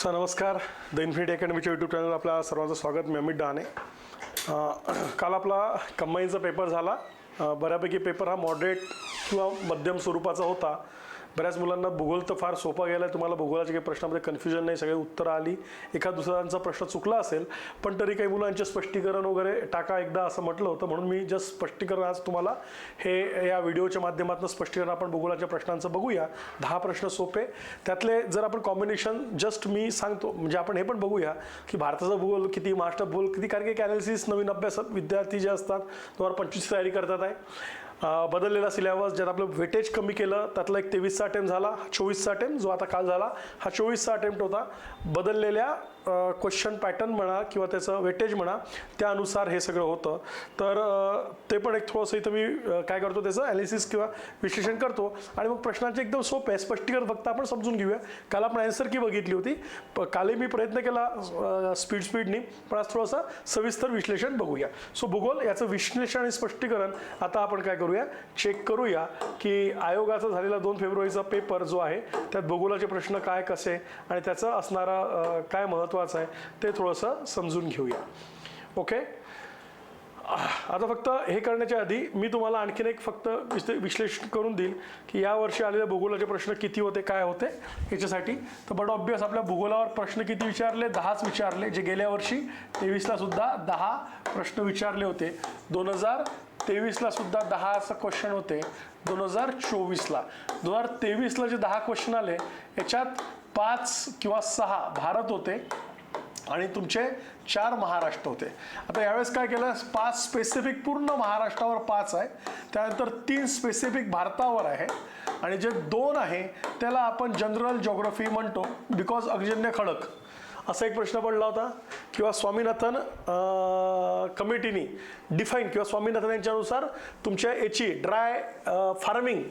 Sir नमस्कार. The infinity अकॅडमीच्या YouTube channel आपल्या सर्वांचं स्वागत. मी अमित डहाणे. काल आपला कंबाईनचा पेपर झाला. बऱ्यापैकी पेपर हा मॉडरेट किंवा मध्यम स्वरूपाचा होता. बऱ्याच मुलांना भूगोल तर फार सोपा गेला आहे तुम्हाला भूगोलाच्या काही प्रश्नामध्ये कन्फ्युजन नाही सगळे उत्तरं आली. एखाद दुसऱ्यांचा प्रश्न चुकला असेल पण तरी काही मुलांचे स्पष्टीकरण वगैरे टाका एकदा असं म्हटलं होतं. म्हणून मी जस्ट स्पष्टीकरण आज तुम्हाला हे या व्हिडिओच्या माध्यमातून स्पष्टीकरण आपण भूगोलाच्या प्रश्नांचं बघूया. दहा प्रश्न सोपे. त्यातले जर आपण कॉम्बिनेशन जस्ट मी सांगतो म्हणजे आपण हे पण बघूया की भारताचा भूगोल किती महाराष्ट्र भूगोल किती? कारण की ॲनालिसिस नवीन अभ्यास विद्यार्थी जे असतात तुम्हाला पंचवीस तयारी करतात आहे. बदललेला सिलेबस ज्यात आपलं वेटेज कमी केलं त्यातला एक तेवीसचा अटेम्प्ट झाला हा चोवीसचा अटेम्प्ट जो आता काल झाला हा चोवीसचा अटेम्प्ट होता. बदललेल्या क्वेश्चन पॅटर्न म्हणा किंवा त्याचं वेटेज म्हणा त्यानुसार हे सगळं होतं. तर ते पण एक थोडंसं इथं मी काय करतो त्याचं ॲनालिसिस किंवा विश्लेषण करतो. आणि मग प्रश्नाचे एकदम सोपे आहे स्पष्टीकरण फक्त आपण समजून घेऊया. काल आपण ॲन्सर की बघितली होती. प कालही मी प्रयत्न केला स्पीड स्पीडनी पण आज थोडंसं सविस्तर विश्लेषण बघूया. सो भूगोल याचं विश्लेषण आणि स्पष्टीकरण आता आपण काय करूया. चेक करूया की आयोगाचा झालेला दोन फेब्रुवारीचा पेपर जो आहे त्यात भूगोलाचे प्रश्न काय कसे आणि त्याचं असणारा काय महत्त्वाचं आहे ते थोडंसं समजून घेऊया. ओके आता फक्त हे करण्याच्या आधी मी तुम्हाला आणखीन एक फक्त विश्लेषण करून देईल की या वर्षी आलेले भूगोलाचे प्रश्न किती होते काय होते याच्यासाठी. तर बट ऑब्वियस आपल्या भूगोलावर प्रश्न किती विचारले दहाच विचारले. जे गेल्या वर्षी तेवीसला सुद्धा दहा प्रश्न विचारले होते. दोन हजार तेवीसला सुद्धा दहा असं क्वेश्चन होते. दोन हजार चोवीसला. दोन हजार तेवीसला जे दहा क्वेश्चन आले याच्यात पाच किंवा सहा भारत होते आणि तुमचे चार महाराष्ट्र होते. आता यावेळेस काय केलं पाच स्पेसिफिक पूर्ण महाराष्ट्रावर पाच आहे. त्यानंतर तीन स्पेसिफिक भारतावर आहे. आणि जे दोन आहे त्याला आपण जनरल जॉग्रफी म्हणतो बिकॉज अग्जन्य खडक. असा एक प्रश्न पडला होता किंवा स्वामीनाथन कमिटीनी डिफाईन किंवा स्वामीनाथन यांच्यानुसार तुमच्या याची ड्राय फार्मिंग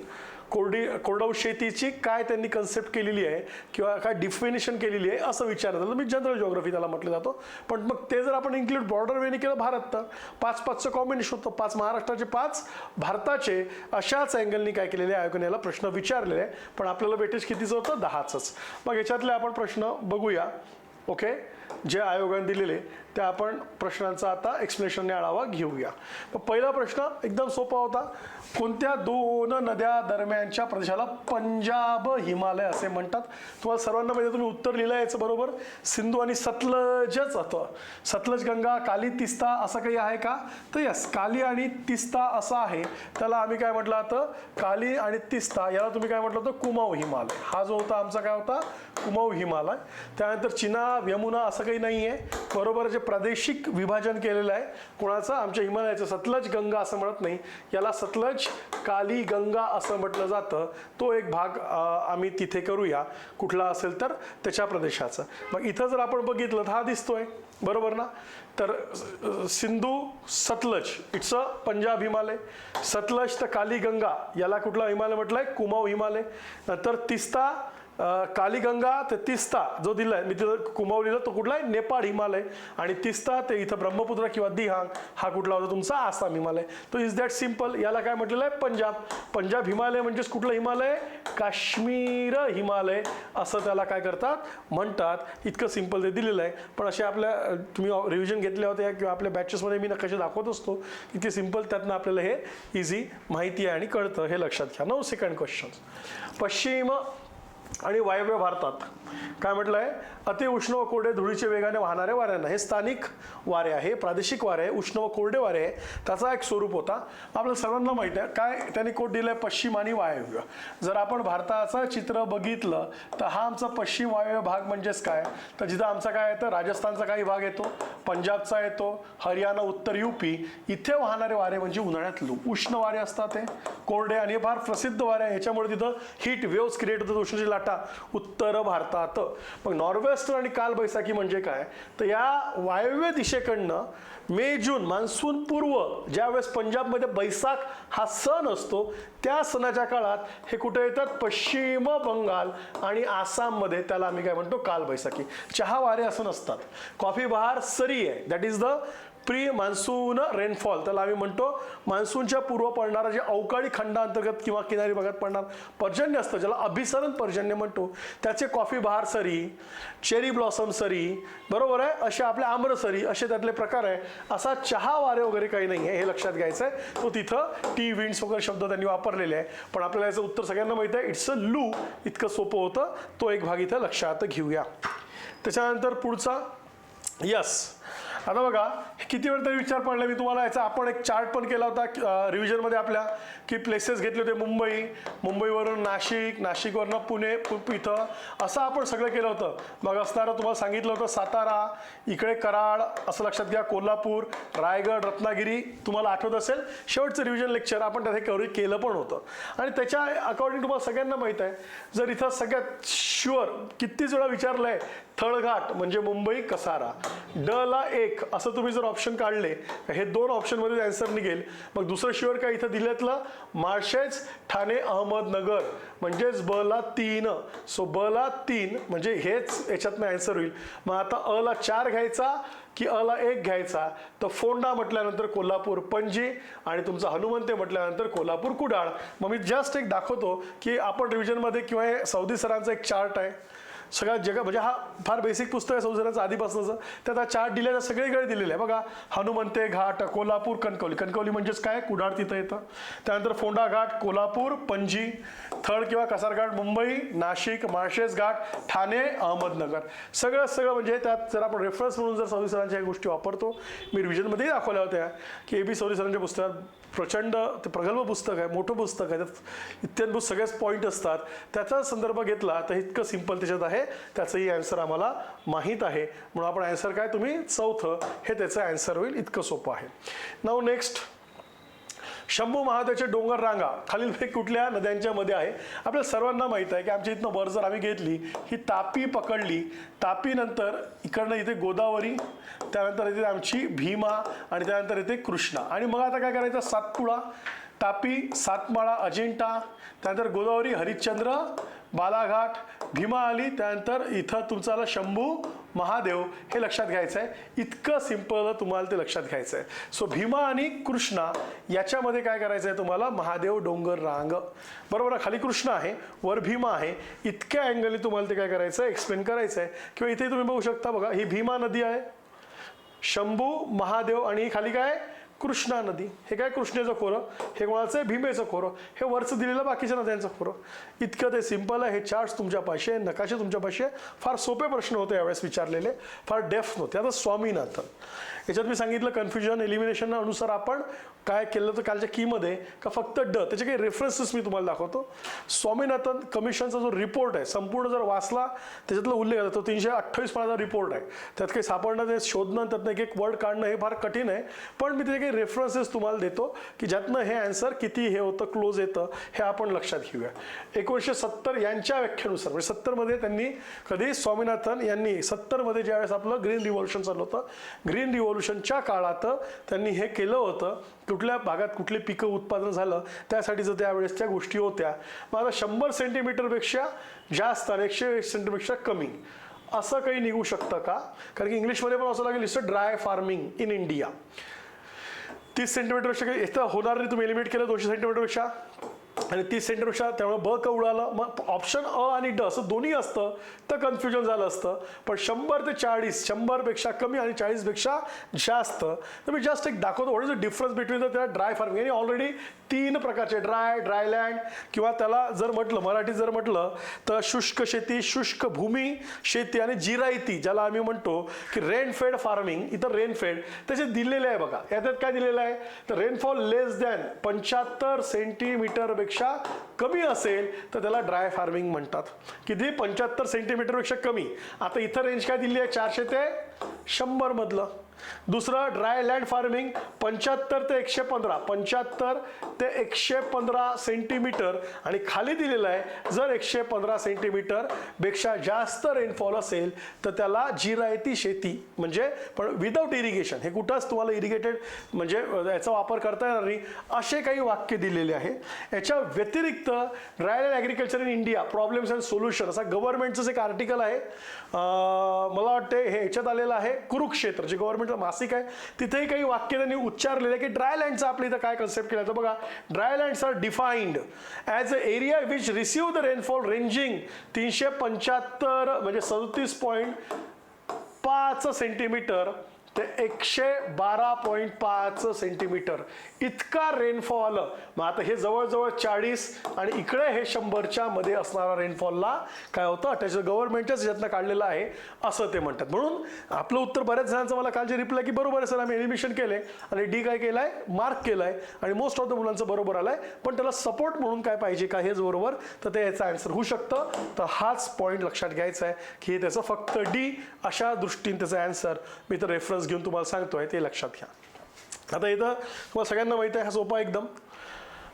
कोरडी कोरडाऊ शेतीची काय त्यांनी कन्सेप्ट केलेली आहे किंवा काय डिफिनेशन केलेली आहे असं विचारलं. तर मी जनरल जॉग्रफी त्याला म्हटलं जातो. पण मग ते जर आपण इन्क्लूड बॉर्डर वेने केलं भारत तर पाच पाचचं कॉम्बिनेशन होतं. पाच महाराष्ट्राचे पाच भारताचे अशाच अँगलनी काय केलेले आहे आयोगाने याला प्रश्न विचारलेले आहे. पण आपल्याला वेटेज कितीचं होतं? दहाचंच. मग याच्यातले आपण प्रश्न बघूया. ओके? जे आयोगाने दिलेले त्या आपण प्रश्नांचा आता एक्सप्लेनेशनने आढावा घेऊया. पहिला प्रश्न एकदम सोपा होता. कोणत्या दोन नद्या दरम्यानच्या प्रदेशाला पंजाब हिमालय असे म्हणतात? तुम्हाला सर्वांना माहिती तुम्ही उत्तर लिहिलं याचं बरोबर. सिंधू आणि सतलजच होतं. सतलज गंगा काली तिस्ता असं काही आहे का? तर यस काली आणि तिस्ता असं आहे. त्याला आम्ही काय म्हटलं होतं? काली आणि तिस्ता याला तुम्ही काय म्हटलं होतं? कुमाऊ हिमालय. हा जो होता आमचा काय होता? कुमाऊ हिमालय. त्यानंतर चिनाब यमुना असं काही नाही आहे. बरोबर जे प्रादेशिक विभाजन केलेलं आहे कोणाचं? आमच्या हिमालयाचं. सतलज गंगा असं म्हणत नाही. याला सतलज काली गंगा असं म्हटलं जातं. तो एक भाग आम्ही तिथे करूया. कुठला असेल तर त्याच्या प्रदेशाचं. मग इथं जर आपण बघितलं तर हा दिसतोय. बरोबर ना? तर सिंधू सतलज इट्स अ पंजाब हिमालय. सतलज तर काली गंगा याला कुठला हिमालय म्हटलंय? कुमाऊ हिमालय. नंतर तिस्ता कालीगंगा ते तिस्ता जो दिलाय मी तिथं कुमावलीला तो कुठला आहे नेपाळ हिमालय. आणि तिस्ता ते इथं ब्रह्मपुत्र किंवा दिहांग हा कुठला होता तुमचा? आसाम हिमालय. तो इज दॅट सिंपल याला काय म्हटलेलं आहे? पंजाब. पंजाब हिमालय म्हणजेच कुठलं हिमालय? काश्मीर हिमालय. असं त्याला काय करतात? म्हणतात. इतकं सिंपल ते दिलेलं आहे. पण असे आपल्या तुम्ही रिव्हिजन घेतल्या होत्या किंवा आपल्या बॅचेसमध्ये मी नकाशे दाखवत असतो इतके सिंपल त्यातनं आपल्याला हे इझी माहिती आहे आणि कळतं. हे लक्षात घ्या. नऊ सेकंड क्वेश्चन पश्चिम आणि वायव्य भारतात. काय म्हटलं आहे अतिउष्ण व कोरडे धुळीचे वेगाने वाहणारे वाऱ्यांना. हे स्थानिक वारे आहे प्रादेशिक वारे आहे उष्ण व कोरडे वारे आहे. त्याचा एक स्वरूप होता. आपल्या सर्वांना माहीत आहे. काय त्यांनी कोट दिलं आहे पश्चिम आणि वायव्य. जर आपण भारताचं चित्र बघितलं तर हा आमचा पश्चिम वायव्य भाग म्हणजेच काय? तर जिथं आमचा काय येतं? राजस्थानचा काही भाग येतो पंजाबचा येतो हरियाणा उत्तर युपी. इथे वाहणारे वारे म्हणजे उन्हाळ्यात लू उष्ण वारे असतात ते. कोरडे आणि हे फार प्रसिद्ध वारे आहे. ह्याच्यामुळे तिथं हीट वेव्स क्रिएट होतात. उष्णची लाट उत्तर भारतात. मग नॉर्वेस्टर आणि कालबैसाखी म्हणजे काय? तर या वायव्य दिशेकडनं मे जून मान्सून पूर्व ज्यावेळेस पंजाबमध्ये बैसाख हा सण असतो त्या सणाच्या काळात हे कुठे येतात? पश्चिम बंगाल आणि आसाममध्ये त्याला आम्ही काय म्हणतो? कालबैसाखी चहा वारे असं नसतात. कॉफी बहार सरी आहे. That is the pre monsoon rainfall त्याला आम्ही म्हणतो मान्सूनच्या पूर्व पडणारा जे अवकाळी खंडांतर्गत किंवा किनारी भागात पडणार पर्जन्य असतं ज्याला अभिसरण पर्जन्य म्हणतो. त्याचे कॉफी बहार सरी चेरी ब्लॉसम सरी बरोबर आहे? असे आपले आम्र सरी असे त्यातले प्रकार आहे. असा चहा वारे वगैरे काही नाही आहे हे लक्षात घ्यायचं आहे. तो तिथं टी विंड्स वगैरे शब्द त्यांनी वापरलेले आहे. पण आपल्याला याचं उत्तर सगळ्यांना माहिती आहे. इट्स अ लू इतकं सोपं होतं. तो एक भाग इथं लक्षात घेऊया. त्याच्यानंतर पुढचा. यस आता बघा किती वेळ तरी विचार पडला मी तुम्हाला याचा आपण एक चार्ट पण केला होता रिव्हिजनमध्ये आपल्या की प्लेसेस घेतले होते मुंबई. मुंबईवरून नाशिक नाशिकवरनं पुणे इथं. असं आपण सगळं केलं होतं. मग असणारं तुम्हाला सांगितलं होतं सातारा इकडे कराड असं लक्षात घ्या कोल्हापूर रायगड रत्नागिरी तुम्हाला आठवत असेल? शेवटचं रिव्हिजन लेक्चर आपण त्याचे कव्हर केलं पण होतं. आणि त्याच्या अकॉर्डिंग तुम्हाला सगळ्यांना माहीत आहे जर इथं सगळ्यात शुअर कितीच वेळा विचारलं आहे थळघाट म्हणजे मुंबई कसारा. ड ला एक असं तुम्ही जर ऑप्शन काढले हे दोन ऑप्शनमध्ये आन्सर निघेल. मग दुसरं शुअर काय इथं दिल्यातलं? माळशेज ठाणे अहमदनगर. म्हणजेच ब ला तीन. सो ब ला तीन म्हणजे हेच याच्यातनं आन्सर होईल. मग आता अ ला चार घ्यायचा. की अला एक घ्यायचा तर फोंडा म्हटल्यानंतर कोल्हापूर पणजी आणि तुमचा हनुमंते म्हटल्यानंतर कोल्हापूर कुडाळ. मग मी जस्ट एक दाखवतो की आपण रिव्हिजनमध्ये किंवा हे सौदी सरांचा एक चार्ट आहे. सगळ्या जगा म्हणजे हा फार बेसिक पुस्तक आहे संसाराचं आधीपासूनचं. त्यात हा चार्ट दिलेला सगळीकडे दिलेलं आहे. बघा हनुमंते घाट कोल्हापूर कणकवली. कणकवली म्हणजेच काय? कुडाळ तिथं येतं. त्यानंतर फोंडा घाट कोल्हापूर पणजी थळ किंवा कसारघाट मुंबई नाशिक माळशेज घाट ठाणे अहमदनगर. सगळं सगळं म्हणजे त्यात जर आपण रेफरन्स म्हणून जर सौदी सरांच्या गोष्टी वापरतो मी रिव्हिजनमध्येही दाखवल्या होत्या. की ए बी सौदी सरांच्या पुस्तकात प्रचंड ते प्रगल्भ पुस्तक आहे मोठं पुस्तक आहे. त्यात इत्यादी सगळेच पॉईंट असतात. त्याचा संदर्भ घेतला तर इतकं सिंपल त्याच्यात आहे. त्याचंही आन्सर आम्हाला माहीत आहे. म्हणून आपण आन्सर काय? तुम्ही चौथं हे त्याचं आन्सर होईल. इतकं सोपं आहे. नाव नेक्स्ट शंभू महादेवचे डोंगर रांगा खालील पैकी कुठल्या नद्यांच्या मध्ये आहे? आपल्या सर्वांना माहीत आहे की आमच्या इथनं वर जर आम्ही घेतली ही तापी पकडली तापी नंतर इकडनं इथे गोदावरी त्यानंतर इथे आमची भीमा आणि त्यानंतर इथे कृष्णा. आणि मग आता काय करायचं? सातपुडा तापी सातमाळा अजिंठा त्यानंतर गोदावरी हरिश्चंद्र बालाघाट भीमा आली त्यानंतर इथं तुमचाला शंभू महादेव. हे लक्षात घ्यायचं आहे इतकं सिंपल तुम्हाला ते लक्षात घ्यायचं आहे सो भीमा आणि कृष्णा याच्यामध्ये काय करायचं आहे तुम्हाला? महादेव डोंगर रांग. बरोबर खाली कृष्णा आहे वर भीमा आहे. इतक्या अँगलने तुम्हाला ते काय करायचं आहे एक्सप्लेन करायचं आहे किंवा इथे तुम्ही बघू शकता बघा ही भीमा नदी आहे. शंभू महादेव आणि खाली काय कृष्णा नदी. हे काय कृष्णेचं खोरं? हे कोणाचं आहे भीमेचं खोरं. हे वरचं दिलेलं बाकीच्या नद्यांचं खोरं. इतकं ते सिंपल आहे. हे चार्ट्स तुमच्या पाशी आहे. नकाशे तुमच्या पाशी आहे. फार सोपे प्रश्न होते यावेळेस विचारलेले. फार डेफ नव्हते. आता स्वामीनाथन. याच्यात मी सांगितलं कन्फ्युजन एलिमिनेशन अनुसार आपण काय केलं तर कालच्या कीमध्ये का फक्त ड. त्याचे काही रेफरन्सेस मी तुम्हाला दाखवतो. स्वामीनाथन कमिशनचा जो रिपोर्ट आहे संपूर्ण जर वाचला त्याच्यातला उल्लेख आहे. तो तीनशे अठ्ठावीस पानाचा रिपोर्ट आहे. त्यात काही सापडणं ते शोधणं त्यातनं एक एक वर्ड काढणं हे फार कठीण आहे. पण मी त्याचे काही रेफरन्सेस तुम्हाला देतो की ज्यातनं हे अँसर किती हे होतं क्लोज येतं हे आपण लक्षात घेऊया. एकोणीसशे सत्तर यांच्या व्याख्येनुसार म्हणजे सत्तरमध्ये त्यांनी कधी स्वामीनाथन यांनी सत्तरमध्ये ज्यावेळेस आपलं ग्रीन रिव्हॉल्युशन चालू होतं ग्रीन रिव्हॉल्युशनच्या काळात त्यांनी हे केलं होतं कुठल्या भागात कुठले पिकं उत्पादन झालं त्यासाठीचं त्यावेळेसच्या गोष्टी होत्या. मग आता शंभर सेंटीमीटरपेक्षा जास्त आणि एकशे सेंटीमीटरपेक्षा कमी. असं काही निघू शकतं का? कारण की इंग्लिशमध्ये पण असं लागेल it's dry farming in India तीस सेंटीमीटरपेक्षा काही इथं होणार नाही तुम्ही एलिमिनेट केलं दोनशे सेंटीमीटरपेक्षा आणि तीस सेंटरपेक्षा त्यामुळे ब क उडालं. मग ऑप्शन अ आणि ड असं दोन्ही असतं तर कन्फ्युजन झालं असतं. पण शंभर ते चाळीस शंभरपेक्षा कमी आणि चाळीसपेक्षा जास्त. तर मी जस्ट एक दाखवतो what is the difference between the त्या ड्राय फार्मिंग यांनी ऑलरेडी तीन प्रकारचे ड्राय ड्रायलँड किंवा त्याला जर म्हटलं मराठीत जर म्हटलं तर शुष्क शेती शुष्क भूमी शेती आणि जिरायती ज्याला आम्ही म्हणतो की रेनफेड फार्मिंग इथं रेनफेड त्याचे दिलेले आहे बघा. याच्यात काय दिलेलं आहे? तर रेनफॉल लेस दॅन पंच्याहत्तर सेंटीमीटरपेक्षा कमी असेल तर त्याला ड्राय फार्मिंग म्हणतात. किती? पंच्याहत्तर सेंटीमीटरपेक्षा कमी. आता इथं रेंज काय दिली आहे? चारशे ते शंभर मधलं. दुसरं ड्राय लँड फार्मिंग पंच्याहत्तर ते एकशे पंधरा पंच्याहत्तर ते एकशे पंधरा सेंटीमीटर आणि खाली दिलेलं आहे जर एकशे पंधरा सेंटीमीटरपेक्षा जास्त रेनफॉल असेल तर त्याला जिरायती शेती. म्हणजे पण विदाऊट इरिगेशन हे कुठंच तुम्हाला इरिगेटेड म्हणजे याचा वापर करता येणार नाही असे काही वाक्य दिलेले आहे. याच्या व्यतिरिक्त dry land agriculture in India problems and solution असा गव्हर्नमेंटचं एक आर्टिकल आहे. मला वाटते हे ह्याच्यात आलेलं आहे कुरुक्षेत्र जे गव्हर्नमेंट किलोमीटर मासिक आहे. तिथेही काही वाक्य त्यांनी उच्चारलेले की ड्राय लँडचा आपल्या इथं काय कन्सेप्ट केला तर बघा dry lands are defined as a area which receive the rainfall ranging तीनशे पंच्याहत्तर म्हणजे सदतीस पॉईंट पाच सेंटीमीटर ते एकशे बारा पॉईंट पाच सेंटीमीटर इतका रेनफॉल आलं. मग आता हे जवळजवळ चाळीस आणि इकडे हे शंभरच्या मध्ये असणारा रेनफॉलला काय होतं? त्याच्या गव्हर्नमेंटच यातनं काढलेलं आहे असं ते म्हणतात. म्हणून आपलं उत्तर बऱ्याच जणांचं मला कालचे रिप्लाय की बरोबर आहे सर आम्ही एनिमेशन केले आणि डी काय केलं आहे मार्क केलं आहे आणि मोस्ट ऑफ द मुलांचं बरोबर आलं आहे पण त्याला सपोर्ट म्हणून काय पाहिजे का हेच बरोबर? तर ते याचं आन्सर होऊ शकतं. तर हाच पॉईंट लक्षात घ्यायचा आहे की हे त्याचं फक्त डी अशा दृष्टीने त्याचं आन्सर मी तर रेफरन्स घेऊन तुम्हाला सांगतोय ते लक्षात घ्या. आता इथं तुम्हाला सगळ्यांना माहिती आहे हा सोपा एकदम.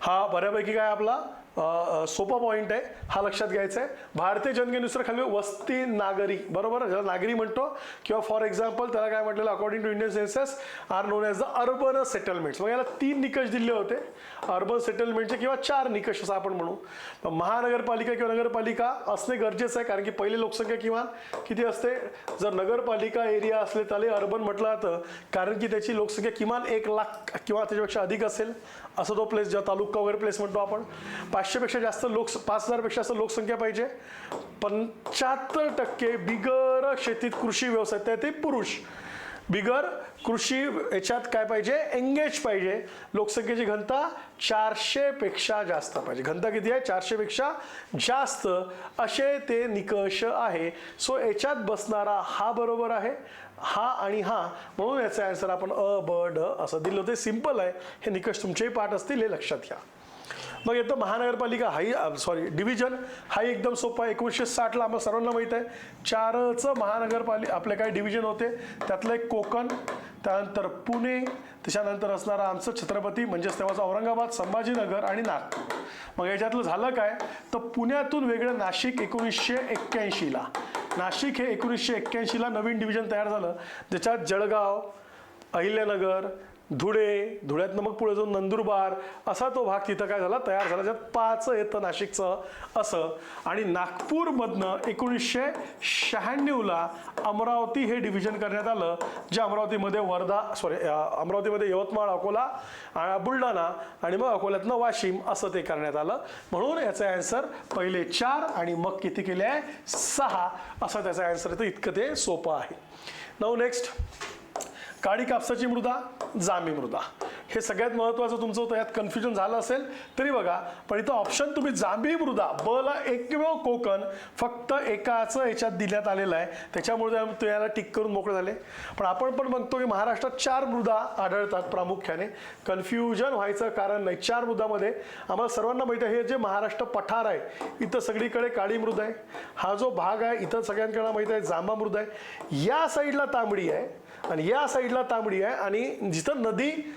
हा बऱ्यापैकी काय आपला सोपा पॉईंट आहे. हा लक्षात घ्यायचा आहे. भारतीय जनगणनेनुसार खाली वस्ती नागरी बरोबर? ज्याला नागरी म्हणतो किंवा फॉर एक्झाम्पल त्याला काय म्हटलेलं according to Indian census are known as the urban settlements मग याला तीन निकष दिले होते. अर्बन सेटलमेंटचे किंवा चार निकष असं आपण म्हणू. महानगरपालिका किंवा नगरपालिका असणे गरजेचं आहे कारण की पहिले लोकसंख्या किमान किती असते? जर नगरपालिका एरिया असले त्याला अर्बन म्हटलं जातं. कारण की त्याची लोकसंख्या किमान एक लाख किंवा त्याच्यापेक्षा अधिक असेल. असं तो प्लेस जेव्हा तालुका वगैरे प्लेस म्हणतो आपण. पाचशेपेक्षा जास्त लोक पाच हजारपेक्षा जास्त लोकसंख्या पाहिजे. पंच्याहत्तर टक्के बिगर शेतीत कृषी व्यवसाय त्या ते पुरुष. बिगर कृषी याच्यात काय पाहिजे? एंगेज पाहिजे. लोकसंख्येची घनता चारशेपेक्षा जास्त पाहिजे. घनता किती आहे? चारशेपेक्षा जास्त असे ते निकष आहे. सो याच्यात बसणारा हा बरोबर आहे. हा आणि हा. म्हणून याचा आन्सर आपण अ ब ड असं दिलं होतं. सिंपल आहे. हे निकष तुमचेही पाठ असतील हे लक्षात घ्या. मग येतं महानगरपालिका हाही सॉरी डिव्हिजन हा एकदम सोपा आहे. एकोणीसशे साठला आम्हाला सर्वांना माहीत आहे. चारचं महानगरपालिका आपले काय डिव्हिजन होते. त्यातलं एक कोकण त्यानंतर पुणे त्याच्यानंतर असणारा आमचं छत्रपती म्हणजेच तेव्हाच औरंगाबाद संभाजीनगर आणि नागपूर. मग याच्यातलं झालं काय? तर पुण्यातून वेगळं नाशिक एकोणीसशे एक्क्याऐंशीला. नाशिक हे एकोणीसशे एक्क्याऐंशीला नवीन डिव्हिजन तयार झालं. ज्याच्यात जळगाव अहिल्यानगर धुळे धुळ्यातनं मग पुढे जाऊन नंदुरबार असा तो भाग तिथं काय झाला? तयार झाला ज्यात पाच येतं नाशिकचं असं. आणि नागपूरमधनं एकोणीसशे शहाण्णवला अमरावती हे डिव्हिजन करण्यात आलं जे अमरावतीमध्ये वर्धा सॉरी अमरावतीमध्ये यवतमाळ अकोला बुलढाणा आणि मग अकोल्यातनं वाशिम असं ते करण्यात आलं. म्हणून याचा आन्सर पहिले चार आणि मग किती केले? आहे सहा. असं त्याचा आन्सर येतं इतकं ते सोपं आहे. नऊ नेक्स्ट काळी कापसाची मृदा जांभी मृदा. हे सगळ्यात महत्त्वाचं तुमचं होतं यात कन्फ्युजन झालं असेल तरी बघा पण इथं ऑप्शन तुम्ही जांभी मृदा ब ला एकमेव कोकण फक्त एकाचं याच्यात दिल्यात आलेलं आहे. त्याच्यामुळे ते याला टिक करून मोकळे झाले. पण आपण पण बघतो की महाराष्ट्रात चार मृदा आढळतात प्रामुख्याने. कन्फ्युजन व्हायचं कारण नाही. चार मृदामध्ये आम्हाला सर्वांना माहिती आहे हे जे महाराष्ट्र पठार आहे इथं सगळीकडे काळी मृदा आहे. हा जो भाग आहे इथं सगळ्यांकडे माहिती आहे जांभा मृदा आहे. या साईडला तांबडी आहे. आणि या साईडला तांबडी आहे आणि जिथं नदी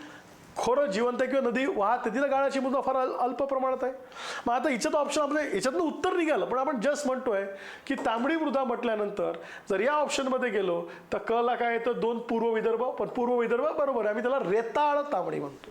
खोरं जिवंत आहे किंवा नदी वाहते तिथं गाळाची मुद्दा फार अल- अल्प प्रमाणात आहे. मग आता हिच्यात ऑप्शन आपलं याच्यातनं उत्तर निघालं पण आपण जस्ट म्हणतोय की तांबडी मृदा म्हटल्यानंतर जर या ऑप्शनमध्ये गेलो तर कला काय येतं? दोन पूर्व विदर्भ पण पूर्व विदर्भ बरोबर आहे. आम्ही त्याला रेताळ तांबडी म्हणतो.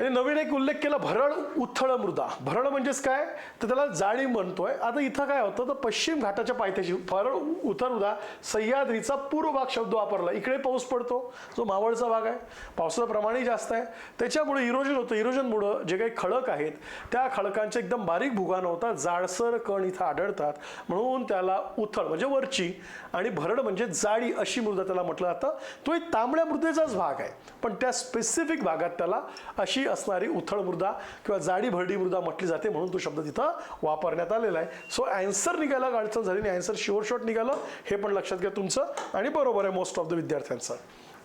आणि नवीन एक उल्लेख केला भरळ उथळ मृदा. भरळ म्हणजेच काय? तर त्याला जाळी म्हणतोय. आता इथं काय होतं? तर पश्चिम घाटाच्या पायथ्याशी भरळ उथळ मृदा सह्याद्रीचा पूर्व भाग शब्द वापरला. इकडे पाऊस पडतो. जो मावळचा भाग आहे. पावसाचं प्रमाणही जास्त आहे. त्याच्यामुळे इरोजन होतं. इरोजनमुळं जे काही खडक आहेत त्या खडकांचे एकदम बारीक भुगान होतात जाडसर कण इथं आढळतात. म्हणून त्याला उथळ म्हणजे वरची आणि भरड म्हणजे जाळी अशी मृदा त्याला म्हटलं जातं. तो एक तांबड्या मृदेचाच भाग आहे. पण त्या स्पेसिफिक भागात त्याला अशी असणारी उथळ मृदा किंवा जाडी भरडी मृदा म्हटली जाते म्हणून तो शब्द तिथं वापरण्यात आलेला आहे. सो अँसर निघायला अडचण झाली नाही. अँसर शुअर शॉट निघालं. हे पण लक्षात घ्या तुमचं. आणि बरोबर आहे मोस्ट ऑफ द विद्यार्थ्यांचं.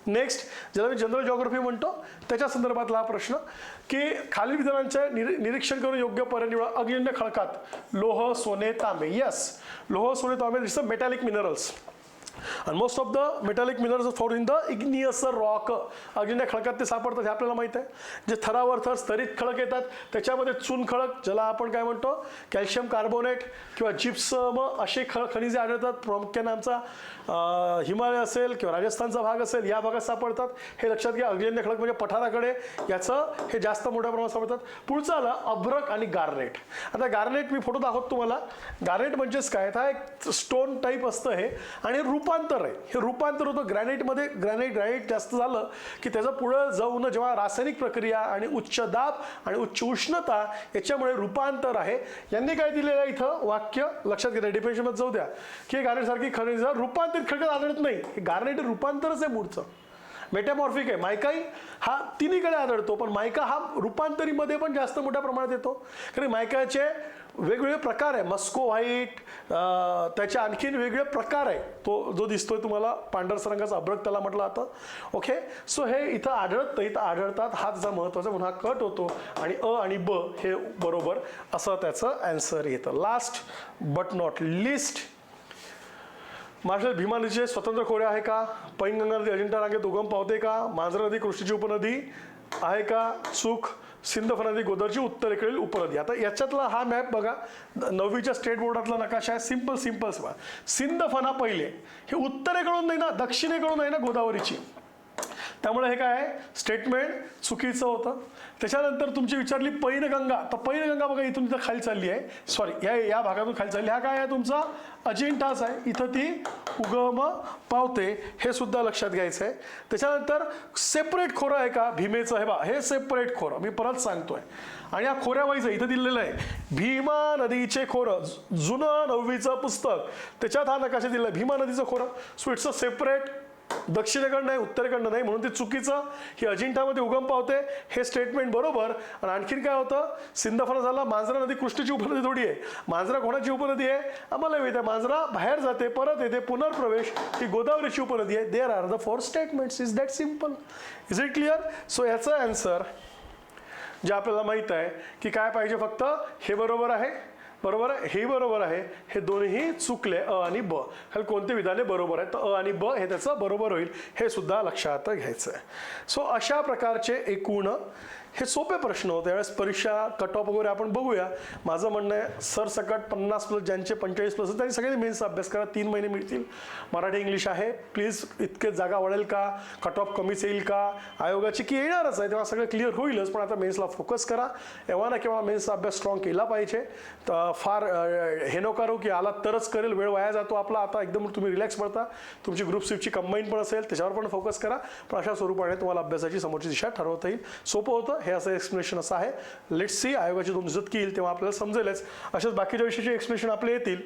नेक्स्ट ज्याला मी जनरल जॉग्रफी म्हणतो त्याच्या संदर्भातला हा प्रश्न की खालील विधानांचे निरी निरीक्षण करून योग्य पर्याय निवडा अग्निजन्य खडकात लोह सोने तांबे. यस लोह सोने तांबे दिसतं मेटॅलिक मिनरल्स आणि most of the metallic minerals for in the igneous rock अग्निया खडकात ते सापडतात हे आपल्याला माहीत आहे. जे थरावर थर स्तरित खडक येतात त्याच्यामध्ये चुन खडक ज्याला आपण काय म्हणतो? कॅल्शियम कार्बोनेट किंवा जिप्सम असे ख खनिजे आढळतात. प्रामुख्याने आमचा हिमालय असेल किंवा राजस्थानचा भाग असेल या भागात सापडतात. हे लक्षात घ्या अग्निन्य खडक म्हणजे पठाराकडे याचं हे जास्त मोठ्या प्रमाणात सापडतात. पुढचं आलं अभ्रक आणि गार्नेट. आता गार्नेट मी फोटो दाखवतो तुम्हाला. गार्नेट म्हणजेच काय? हा एक स्टोन टाईप असतं हे. आणि रूप रूपांतर आहे. हे रूपांतर होतं ग्रॅनाईटमध्ये ग्रॅनाईट ग्रॅनाईट जास्त झालं की त्याचं पुढं जाऊन जेव्हा रासायनिक प्रक्रिया आणि उच्च दाब आणि उच्च उष्णता याच्यामुळे रूपांतर आहे. यांनी काय दिलेलं आहे इथं? वाक्य लक्षात घेतलं डिफेन्शनमध्ये जाऊ द्या. की गार्नेटसारखी खनिज रूपांतरित खडक आढळत नाही. हे गार्नेट रूपांतरच आहे मूळचं. मेटामॉर्फिक आहे. मायकाई हा तिन्हीकडे आढळतो. पण मायका हा रूपांतरीमध्ये पण जास्त मोठ्या प्रमाणात येतो. कारण मायकाचे वेगवेगळे प्रकार आहे. मस्को व्हाईट त्याचे आणखीन वेगळे प्रकार आहे. तो जो दिसतोय तुम्हाला पांढरस रंगाचा अभ्रक त्याला म्हटलं जातं. ओके सो हे इथं आढळतं इथं आढळतात. हा त्याचा महत्त्वाचा म्हणून हा कट होतो आणि अ आणि ब हे बरोबर असं त्याचं अँसर येतं. लास्ट बट नॉट लिस्ट मार्शल भीमा नदीचे स्वतंत्र खोरे आहे का? पैनगंगा नदी अजिंठा रांगेत उगम पावते का? मांजरा नदी कृष्णेची उपनदी आहे का? सुख सिंधफणा नदी गोदावरीची उत्तरेकडील उपनदी. आता याच्यातला हा मॅप बघा नववीच्या स्टेट बोर्डातला नकाशा आहे. सिंपल सिंपल सिंधफणा पहिले. हे उत्तरेकडून नाही ना दक्षिणेकडून आहे ना गोदावरीची. त्यामुळे हे काय आहे? स्टेटमेंट चुकीचं होतं. त्याच्यानंतर तुमची विचारली पैनगंगा. तर पैनगंगा बघा इथून तिथं खाली चालली आहे. सॉरी या या भागातून खाली चालली हा काय आहे तुमचा? अजिंठाच आहे. इथं ती उगम पावते. हे सुद्धा लक्षात घ्यायचं आहे. त्याच्यानंतर सेपरेट खोरं आहे का? भीमेचं. हे बा हे सेपरेट खोरं. मी परत सांगतोय. आणि या खोऱ्यावाईचं इथं दिलेलं आहे. भीमा नदीचे खोरं. जुनं नववीचं पुस्तक. त्याच्यात हा नकाशा दिला आहे. भीमा नदीचं खोरं. सो इट्स अ सेपरेट दक्षिणेकडं नाही उत्तरेकडनं नाही म्हणून ते चुकीचं ही अजिंठामध्ये उगम पावते हे स्टेटमेंट बरोबर. आणि आणखीन काय होतं? सिंधफणा झाला मांजरा नदी कृष्णेची उपनदी थोडी आहे. मांजरा कोणाची उपनदी आहे? आम्हाला माहिती आहे मांजरा बाहेर जाते परत येते पुनर्प्रवेश ही गोदावरीची उपनदी आहे. There are the four statements is that simple is it clear so याचं आन्सर जे आपल्याला माहीत आहे की काय पाहिजे फक्त? हे बरोबर आहे. बरोबर आहे? हे बरोबर आहे. हे दोन्ही चुकले अ आणि ब. हे कोणते विधाने बरोबर आहे तर अ आणि ब हे त्याचं बरोबर होईल हे सुद्धा लक्षात घ्यायचं आहे सो अशा प्रकारचे एकूण हे सोपे प्रश्न होते. यावेळेस परीक्षा कट ऑफ वगैरे आपण बघूया. माझं म्हणणं आहे सरसकट पन्नास प्लस ज्यांचे पंचेचाळीस प्लस त्यांनी सगळे मेन्सचा अभ्यास करा. तीन महिने मिळतील. मराठी इंग्लिश आहे. प्लीज इतके जागा वाढेल का? कट ऑफ कमीच येईल का? आयोगाची की येणारच आहे. तेव्हा सगळं क्लिअर होईलच पण आता मेन्सला फोकस करा. एव्हा ना केव्हा मेन्सचा अभ्यास स्ट्रॉंग केला पाहिजे. तर फार हे नको करू की आला तरच करेल वेळ वाया जातो आपला. आता एकदम तुम्ही रिलॅक्स पडता. तुमची ग्रुप सीटची कंबाईन पण असेल त्याच्यावर पण फोकस करा. पण अशा स्वरूपाने तुम्हाला अभ्यासाची समोरची दिशा ठरवता येईल. सोपं होतं. हे असं एक्सप्लेनेशन असं आहे. लेट्स सी आयोगाची दोन दिवसात की येईल तेव्हा आपल्याला समजेलच. अशाच बाकीच्या विषयाचे एक्सप्लेनेशन आपले येतील.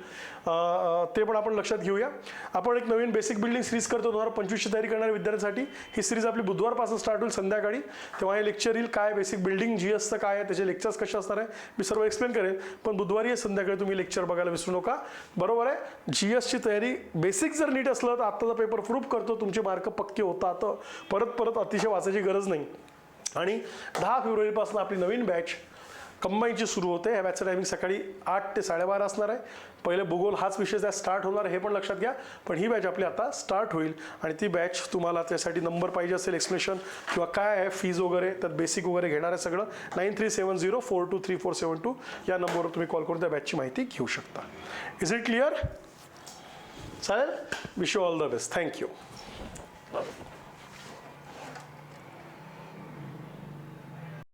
ते पण आपण लक्षात घेऊया. आपण एक नवीन बेसिक बिल्डिंग सिरीज करतो. दोन हजार पंचवीसची तयारी करणाऱ्या विद्यार्थ्यांसाठी ही सिरीज आपली बुधवारपासून स्टार्ट होईल संध्याकाळी. तेव्हा हे लेक्चर येईल काय बेसिक बिल्डिंग जी असतं काय आहे त्याचे लेक्चर्स कसे असणार आहे मी सर्व एक्सप्लेन करेन. पण बुधवारी संध्याकाळी तुम्ही लेक्चर बघायला विसरू नका. बरोबर आहे? जी एसची तयारी बेसिक जर नीट असलं तर आत्ताचा पेपर प्रूफ करतो. तुमचे मार्क पक्के होतात. परत परत अतिशय वाचायची गरज नाही. आणि दहा फेब्रुवारीपासून आपली नवीन बॅच कंबाईनची सुरू होते. ह्या बॅचचं टायमिंग सकाळी आठ ते साडेबारा असणार आहे. पहिले भूगोल हाच विषय त्या स्टार्ट होणार हे पण लक्षात घ्या. पण ही बॅच आपली आता स्टार्ट होईल. आणि ती बॅच तुम्हाला त्यासाठी नंबर पाहिजे असेल एक्सप्लेनेशन किंवा काय आहे फीज वगैरे त्यात बेसिक वगैरे घेणार आहे सगळं. Nine three seven zero four two three four seven two या नंबरवर तुम्ही कॉल करून त्या बॅचची माहिती घेऊ शकता. इज इट क्लिअर चालेल? Wish you all the best thank you